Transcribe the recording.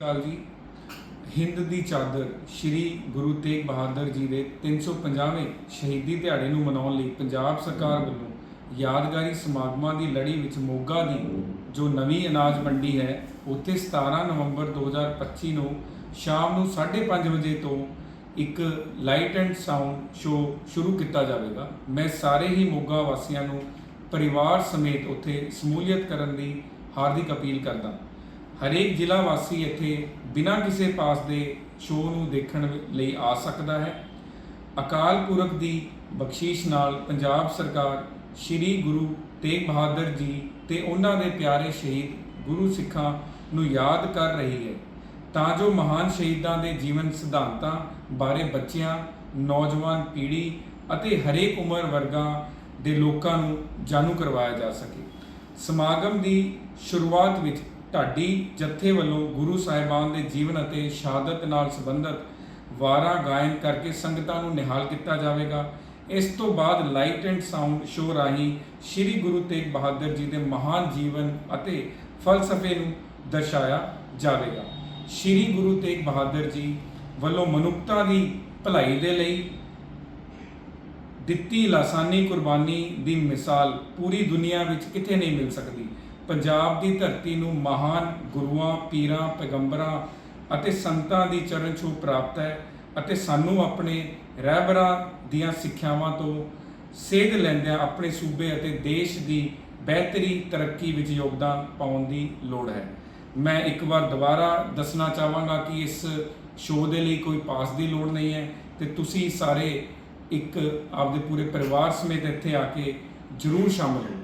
ਕਾਲ ਜੀ। ਹਿੰਦ ਦੀ ਚਾਦਰ ਸ੍ਰੀ ਗੁਰੂ ਤੇਗ ਬਹਾਦਰ ਜੀ ਦੇ 350ਵੇਂ ਸ਼ਹੀਦੀ ਦਿਹਾੜੇ ਨੂੰ ਮਨਾਉਣ ਲਈ ਪੰਜਾਬ ਸਰਕਾਰ ਵੱਲੋਂ ਯਾਦਗਾਰੀ ਸਮਾਗਮਾਂ ਦੀ ਲੜੀ ਵਿੱਚ ਮੋਗਾ ਦੀ ਜੋ ਨਵੀਂ ਅਨਾਜ ਮੰਡੀ ਹੈ, ਉੱਥੇ 17 ਨਵੰਬਰ 2025 ਨੂੰ ਸ਼ਾਮ ਨੂੰ 5:30 ਵਜੇ ਤੋਂ ਇੱਕ ਲਾਈਟ ਐਂਡ ਸਾਊਂਡ ਸ਼ੋਅ ਸ਼ੁਰੂ ਕੀਤਾ ਜਾਵੇਗਾ। ਮੈਂ ਸਾਰੇ ਹੀ ਮੋਗਾ ਵਾਸੀਆਂ ਨੂੰ ਪਰਿਵਾਰ ਸਮੇਤ ਉੱਥੇ ਸਮੂਲੀਅਤ ਕਰਨ ਦੀ ਹਾਰਦਿਕ ਅਪੀਲ ਕਰਦਾ ਹਰੇਕ ਜ਼ਿਲ੍ਹਾ ਵਾਸੀ ਇੱਥੇ ਬਿਨਾਂ ਕਿਸੇ ਪਾਸ ਦੇ ਸ਼ੋਅ ਨੂੰ ਦੇਖਣ ਲਈ ਆ ਸਕਦਾ ਹੈ। ਅਕਾਲ ਪੁਰਖ ਦੀ ਬਖਸ਼ਿਸ਼ ਨਾਲ ਪੰਜਾਬ ਸਰਕਾਰ ਸ੍ਰੀ ਗੁਰੂ ਤੇਗ ਬਹਾਦਰ ਜੀ ਤੇ ਉਹਨਾਂ ਦੇ ਪਿਆਰੇ ਸ਼ਹੀਦ ਗੁਰੂ ਸਿੱਖਾਂ ਨੂੰ ਯਾਦ ਕਰ ਰਹੀ ਹੈ। ਤਾਂ ਜੋ ਮਹਾਨ ਸ਼ਹੀਦਾਂ ਦੇ ਜੀਵਨ ਸਿਧਾਂਤਾਂ ਬਾਰੇ ਬੱਚਿਆਂ, ਨੌਜਵਾਨ ਪੀੜ੍ਹੀ ਅਤੇ ਹਰੇਕ ਉਮਰ ਵਰਗਾਂ ਦੇ ਲੋਕਾਂ ਨੂੰ ਜਾਣੂ ਕਰਵਾਇਆ ਜਾ ਸਕੇ। ਸਮਾਗਮ ਦੀ ਸ਼ੁਰੂਆਤ ਵਿੱਚ ਢਾਡੀ ਜਥੇ ਵੱਲੋਂ ਗੁਰੂ ਸਾਹਿਬਾਨ ਦੇ ਜੀਵਨ ਅਤੇ ਸ਼ਹਾਦਤ ਨਾਲ ਸੰਬੰਧਿਤ ਵਾਰਾਂ ਗਾਇਨ ਕਰਕੇ ਸੰਗਤਾਂ ਨੂੰ ਨਿਹਾਲ ਕੀਤਾ ਜਾਵੇਗਾ। ਇਸ ਤੋਂ ਬਾਅਦ ਲਾਈਟ ਐਂਡ ਸਾਊਂਡ ਸ਼ੋਅ ਰਾਹੀਂ ਸ੍ਰੀ ਗੁਰੂ ਤੇਗ ਬਹਾਦਰ ਜੀ ਦੇ ਮਹਾਨ ਜੀਵਨ ਅਤੇ ਫਲਸਫੇ ਨੂੰ ਦਰਸਾਇਆ ਜਾਵੇਗਾ। ਸ੍ਰੀ ਗੁਰੂ ਤੇਗ ਬਹਾਦਰ ਜੀ ਵੱਲੋਂ ਮਨੁੱਖਤਾ ਦੀ ਭਲਾਈ ਦੇ ਲਈ ਦਿੱਤੀ ਲਾਸਾਨੀ ਕੁਰਬਾਨੀ ਦੀ ਮਿਸਾਲ ਪੂਰੀ ਦੁਨੀਆ ਵਿੱਚ ਕਿਤੇ ਨਹੀਂ ਮਿਲ ਸਕਦੀ। ਪੰਜਾਬ ਦੀ ਧਰਤੀ ਨੂੰ ਮਹਾਨ ਗੁਰੂਆਂ, ਪੀਰਾਂ, ਪੈਗੰਬਰਾਂ ਅਤੇ ਸੰਤਾਂ ਦੀ ਚਰਨ ਛੋਹ ਪ੍ਰਾਪਤ ਹੈ ਅਤੇ ਸਾਨੂੰ ਆਪਣੇ ਰਹਿਬਰਾਂ ਦੀਆਂ ਸਿੱਖਿਆਵਾਂ ਤੋਂ ਸੇਧ ਲੈਂਦਿਆਂ ਆਪਣੇ ਸੂਬੇ ਅਤੇ ਦੇਸ਼ ਦੀ ਬਿਹਤਰੀ ਤਰੱਕੀ ਵਿੱਚ ਯੋਗਦਾਨ ਪਾਉਣ ਦੀ ਲੋੜ ਹੈ। ਮੈਂ ਇੱਕ ਵਾਰ ਦੁਬਾਰਾ ਦੱਸਣਾ ਚਾਹਾਂਗਾ ਕਿ ਇਸ ਸ਼ੋਅ ਦੇ ਲਈ ਕੋਈ ਪਾਸ ਦੀ ਲੋੜ ਨਹੀਂ ਹੈ ਤੇ ਤੁਸੀਂ ਸਾਰੇ ਇੱਕ ਆਪਦੇ ਪੂਰੇ ਪਰਿਵਾਰ ਸਮੇਤ ਇੱਥੇ ਆ ਕੇ ਜਰੂਰ ਸ਼ਾਮਲ ਹੋ।